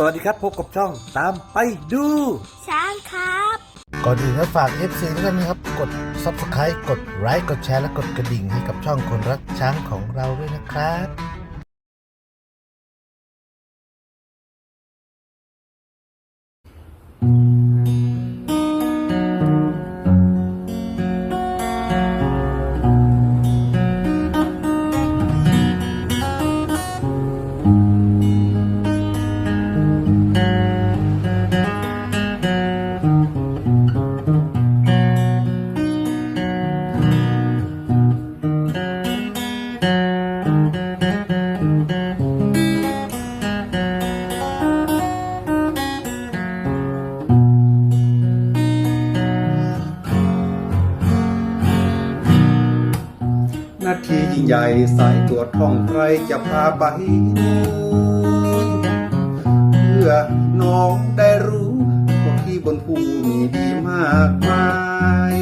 สวัสดีครับพบกับช่องตามไปดู ช้างครับ ก่อนอื่นก็ฝาก FC ทุกท่านนะครับ กด Subscribe กดไลค์กดแชร์และกดกระดิ่งให้กับช่องคนรักช้างของเราด้วยนะครับ สายตรวจท่องใครจะพาไปดูเพื่อน้องได้รู้ว่าที่บนภูมีดีมากมาย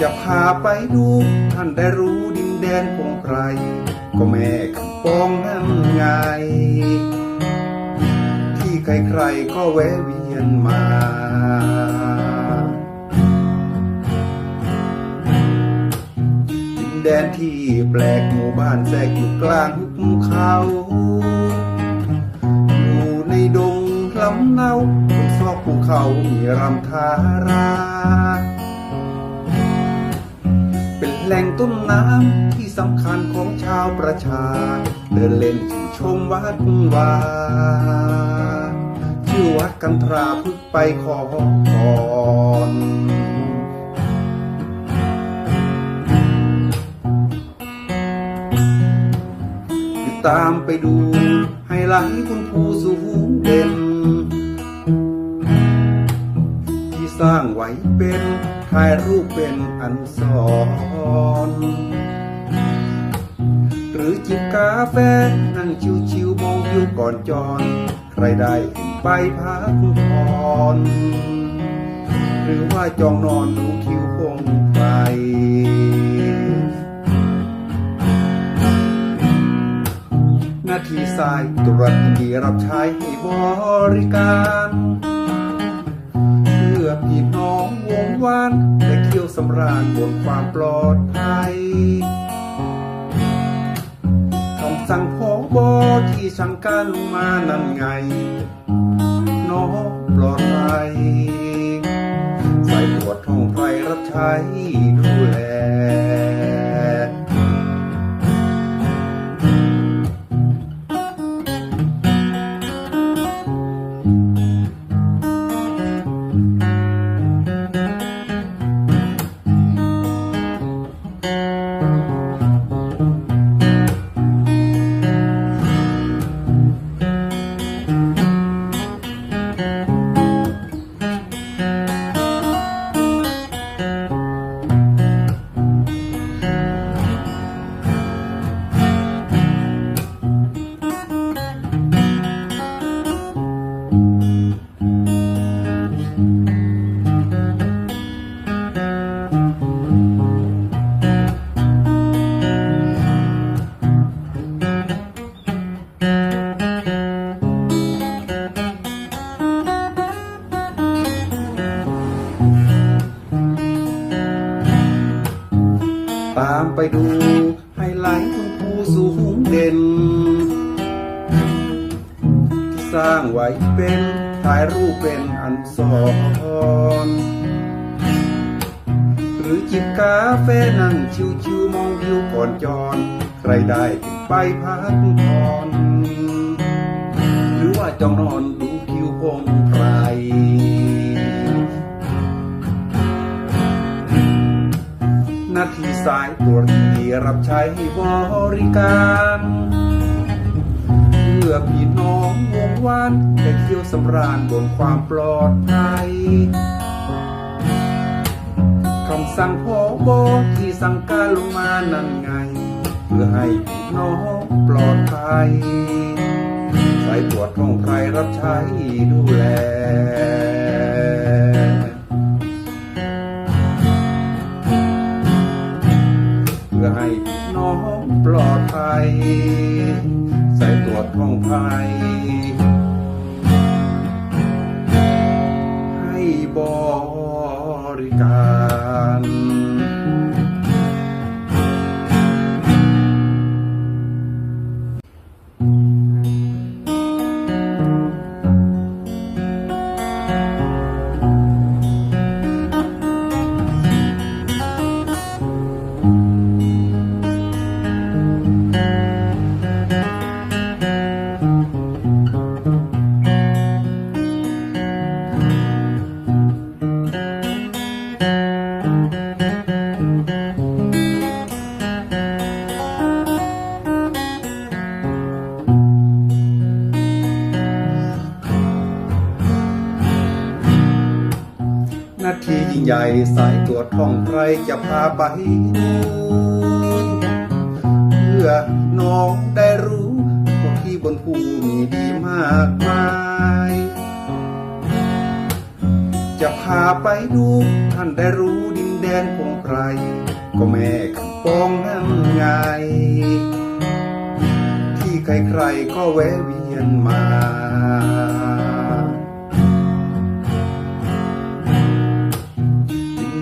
จะพาไปดูท่านได้รู้ดินแดนของใคร ก็แม่คำปองนั่นไง ที่ใครๆก็แวะเวียนมา แดนที่แปลกหมู่บ้านแทรกอยู่กลางหุบเขาอยู่ในดงลำเนาบนซอกภูเขามีรำทารา เป็นแหล่งต้นน้ำที่สำคัญของชาวประชา เดินเล่นชื่นชมวัดวาชื่อวัดกันตราพึกไปขอพร ตามไปดูไฮไลท์คุณครูสูงเด่น ที่สร้างไว้เป็นถ่ายรูปเป็นอันสอนหรือจิบกาแฟ นั่งชิวๆมองวิวก่อนจอนใครได้ไปพักผ่อนหรือว่าจองนอนดูคิวคงไป นาทีสายตรวจยินดีรับใช้ให้บริการเพื่อพี่น้องวงวานได้เที่ยวสำราญบนความปลอดภัยคำสั่งพองบอที่สั่งการมานั่นไงน้องปลอดภัยใส่ตรวจท่องไพรรับใช้ายรูปเป็นอันสอนหรือจิบกาแฟนั่งชิวๆมองวิวก่อนจอนใครได้ไปพักผ่อนหรือว่าจองนอนดูคิวคงใครนาทีสายตรวจดีรับใช้บริการ พื่อพี่น้องวงวานได้เที่ยวสำราญบนความปลอดภัยคำสั่งพอบอที่สั่งการลงมานั่นไง เพื่อให้พี่น้องปลอดภัยสายตรวจท่องไพรรับใช้ดูแลเพื่อให้พี่น้องปลอดภัย ภัยให้บอก จะพาไปดูเพื่อน้องได้รู้ว่าที่บนภูมีดีมากมาย จะพาไปดูท่านได้รู้ดินแดนของใคร ก็แม่คำปองนั่นไง ที่ใครๆก็แวะเวียนมา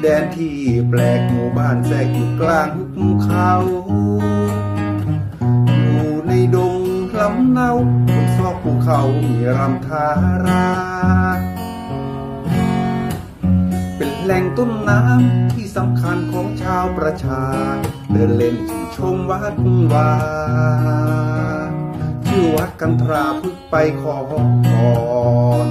แดนที่แปลกหมู่บ้านแทรกอยู่กลางหุบเขาอยู่ในดงลำเนาบนซอกภูเขามีรำทารา เป็นแหล่งต้นน้ำที่สำคัญของชาวประชา เดินเล่นชื่นชมวัดวาชื่อวัดกันทราพึกไปขอพร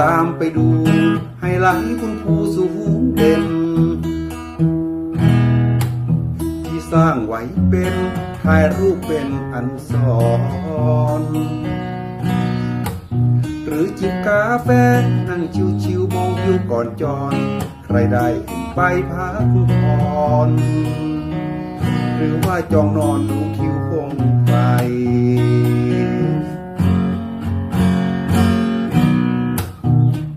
ตามไปดูไฮไลท์คุณครูสูงเด่น ที่สร้างไว้เป็นถ่ายรูปเป็นอันสอนหรือจิบกาแฟนั่งชิวๆมองวิวก่อนจอนใครได้ไปพักผ่อนหรือว่าจองนอนดูคิวคงไ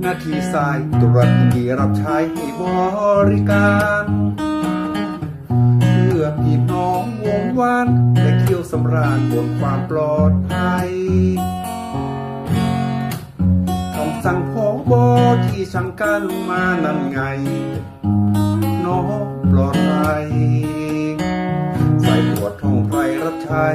นาทีสายตรวจยินดีรับใช้ให้บริการเพื่อพี่น้องวงวานและเที่ยวสำราญบนความปลอดภัยคำสั่งพอบอที่สั่งการมานั่นไงน้องปลอดภัยสายตรวจท่องไพรรับใช้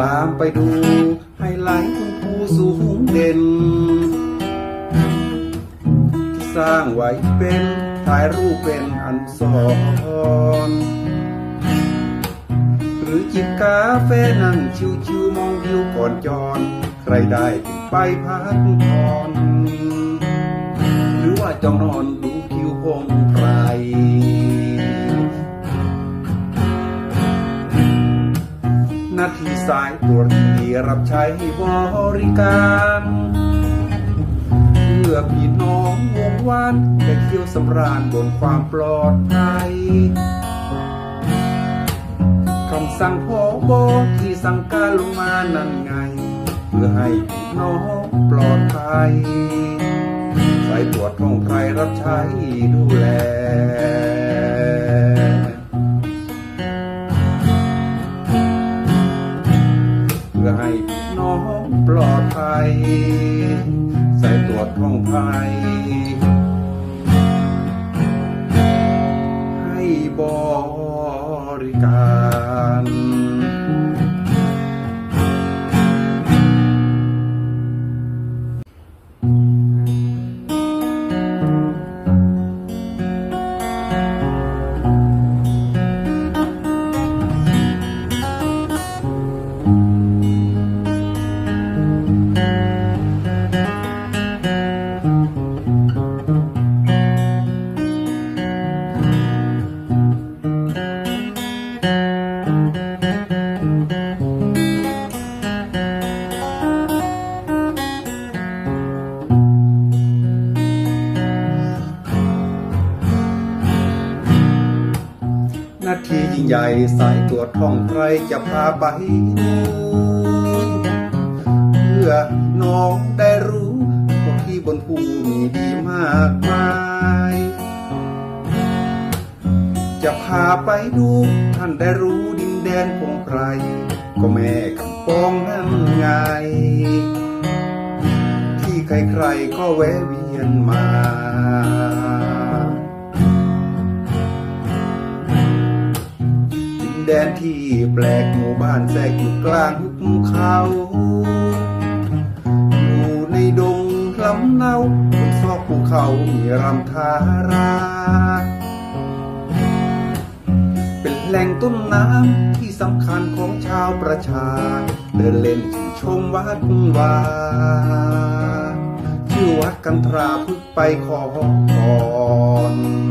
ตามไปดูไฮไลท์คุณครูสูงเด่น ที่สร้างไว้เป็นถ่ายรูปเป็นอันสอนหรือจิบกาแฟนั่งชิวๆมองวิวก่อนจอนใครได้ถึงไปพักผ่อนหรือว่าจองนอนดูคิวคง ทีสายตรวจที่รับใช้บริการเพื่อพี่น้องวงวานได้เที่ยวสำราญบนความปลอดภัยคำสั่งพอบอที่สั่งการลงมานั่นไง เพื่อให้พี่น้องปลอดภัยสายตรวจท่องไพรรับใช้ดูแล ปลอดภัย ใส่ตรวจท้องภัยให้บอก ยิ่งใหญ่สายตัวจท่องใครจะพาไปดูเพื่อน้องได้รู้ว่าที่บนภูมีดีมากมาย จะพาไปดูท่านได้รู้ดินแดนพงไพรก็แม่คำปองนั่นไง ที่ใครๆก็แวะเวียนมา แดนที่แปลกหมู่บ้านแทรกอยู่กลางหุบเขาอยู่ในดงลำเนาบนซอกภูเขามีรำทารา เป็นแหล่งต้นน้ำที่สำคัญของชาวประชา เดินเล่นชมวัดวาชื่อวัดกันตราพึกไปขอพร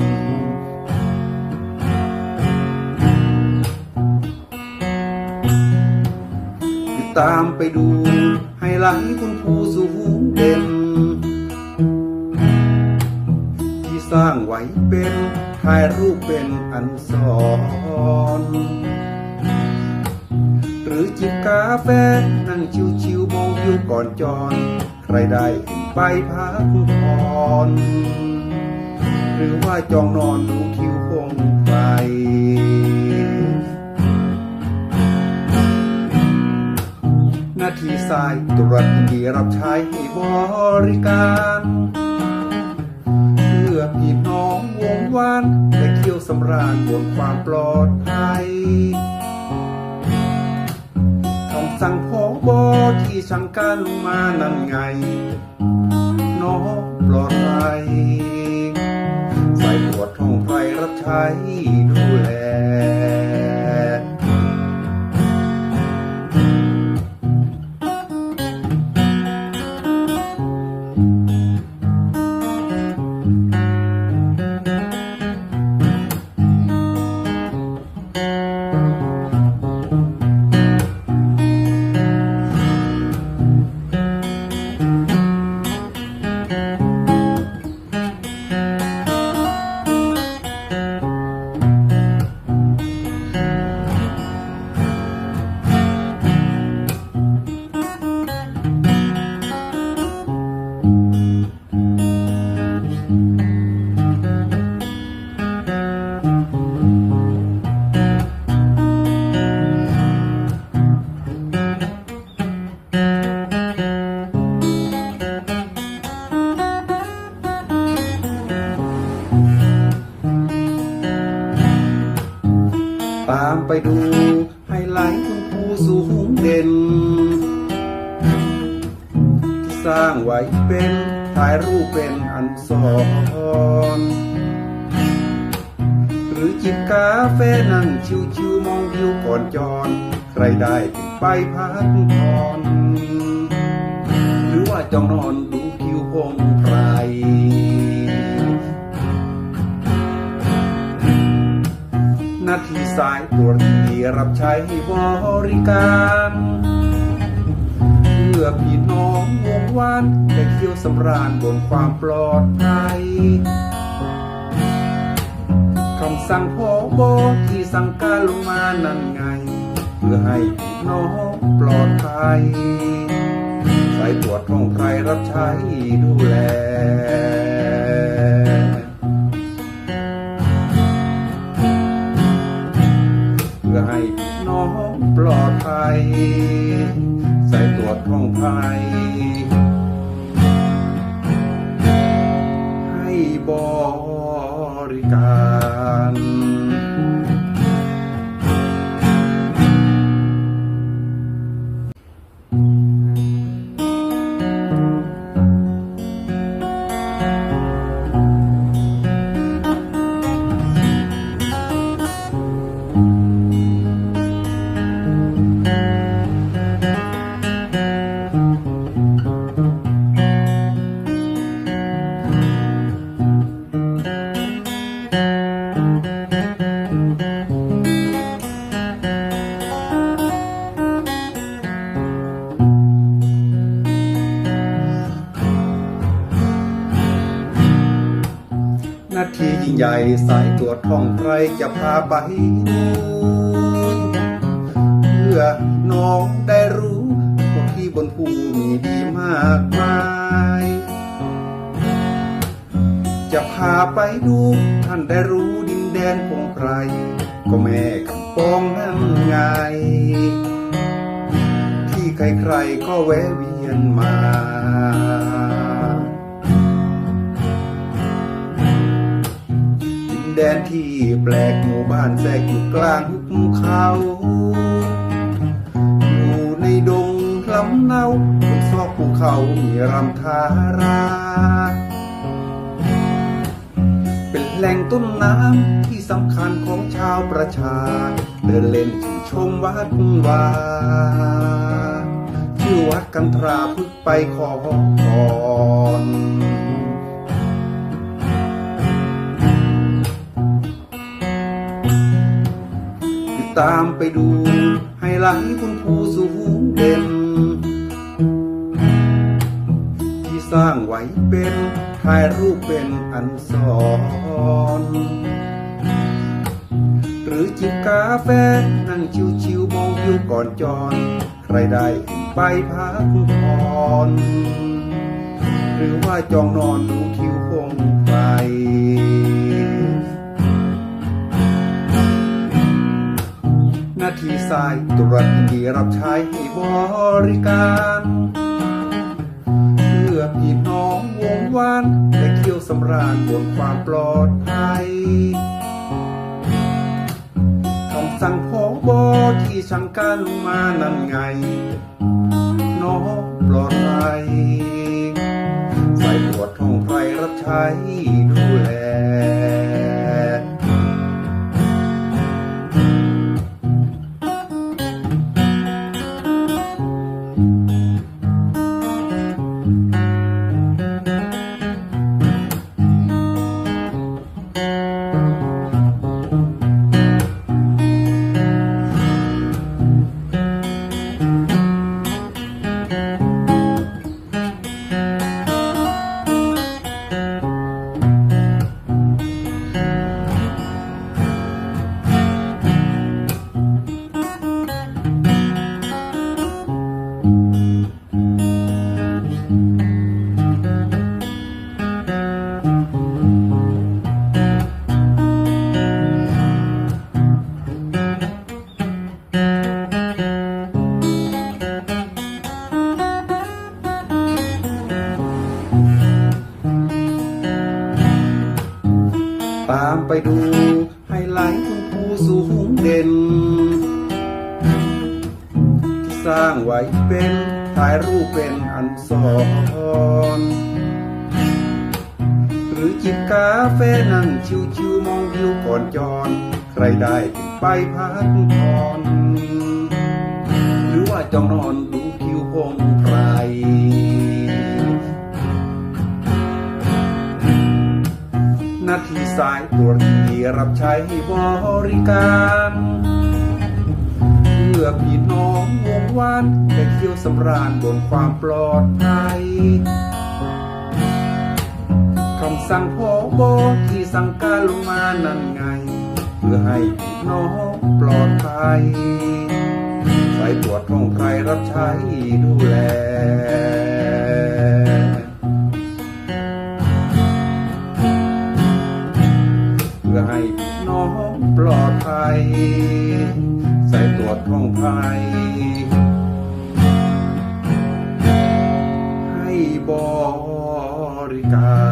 ตามไปดูไฮไลท์คุณผู้สูงเด่น ที่สร้างไว้เป็นถ่ายรูปเป็นอันสอนหรือจิบกาแฟนั่งชิวๆมองวิวก่อนจอนใครได้ไปพักผ่อนหรือว่าจองนอนดูคิวคงไป นาทีสายตรวจยินดีรับใช้ให้บริการเพื่อพี่น้องวงวานได้เที่ยวสำราญบนความปลอดภัยคำสั่งพอบอที่สั่งการลงมานั่นไง น้องปลอดภัยสายตรวจท่องไพรรับใช้ดูแล ไปพักผ่อนหรือว่าจองนอนดูคิวพงไพรนาทีสายตรวจดีรับใช้บริการเพื่อพี่น้องวงวานได้เที่ยวสำราญบนความปลอดภัยคำสั่งพอบอที่สั่งการลงมานั่นไง พื่อให้พี่น้องปลอดภัยสายตรวจท่องไพรรับใช้ดูแลเพื่อให้พี่น้องปลอดภัยใส่ตรวจท่องไทยให้บริ ใหญ่สายตรวจท่องใครจะพาไปดูเพื่อน้องได้รู้ว่าที่บนภูมีดีมากมาย จะพาไปดูท่านได้รู้ดินแดนพงไพรก็แม่กำปองนั่นไง ที่ใครๆก็แวะเวียนมา แดนที่แปลกหมู่บ้านแทรกอยู่กลางหุบเขา อยู่ในดงลำเนาบนซอกภูเขามีรำทารา เป็นแหล่งต้นน้ำที่สำคัญของชาวประชา เดินเล่นชื่นชมวัดวาชื่อวัดกันตราพึกไปขอพร ตามไปดูไฮไลท์คุณผู้สูงเด่น ที่สร้างไว้เป็นถ่ายรูปเป็นอันสอนหรือจิบกาแฟนั่งชิวๆมองวิวก่อนจอนใครได้ไปพักผ่อนหรือว่าจองนอนดู นาทีสายตรวจยินดีรับใช้ให้บริการเพื่อพี่น้องวงวานได้เที่ยวสำราญบนความปลอดภัยคำสั่งพองบอที่สั่งการลงมานั่นไง น้องปลอดภัยสายตรวจท่องไพรรับใช้ เป็นอันสอนหรือจิบกาแฟนั่งชิวๆมองวิวก่อนจอนใครได้ไปพักผ่อนหรือว่าจองนอนดูคิวพงไพรนาทีสายตรวจที่รับใช้บริการ พื่อพี่น้องวงวานได้เที่ยวสำราญบนความปลอดภัยคำสั่งพอบอที่สั่งการลงมานั่นไง เพื่อให้พี่น้องปลอดภัยสายตรวจท่องไพรรับใช้ดูแลเพื่อให้พี่น้องปลอดภัย ตรวจท้องไทยให้บริการ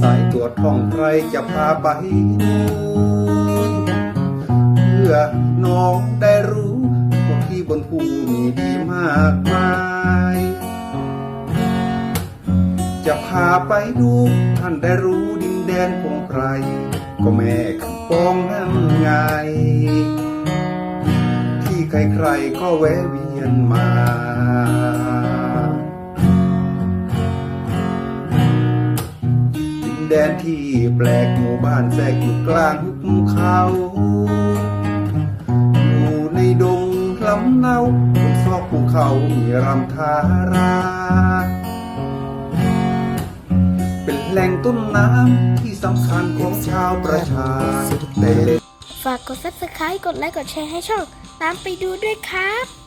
สายตรวจท่องใครจะพาไปดูน้องได้รู้ว่าที่บนภูมีดีมากมาย จะพาไปดูท่านได้รู้ดินแดนพงไพรก็แม่คำปองนั่นไง ที่ใครๆก็แวะเวียนมา แดนที่แปลกหมู่บ้านแทรกอยู่กลางหุบเขา อยู่ในดงลำเนาบนซอกภูเขามีรำทารา เป็นแหล่งต้นน้ำที่สำคัญของชาวประชาเตฝากกด subscribe กดไลค์ กดแชร์ให้ช่อง ตามไปดูด้วยครับ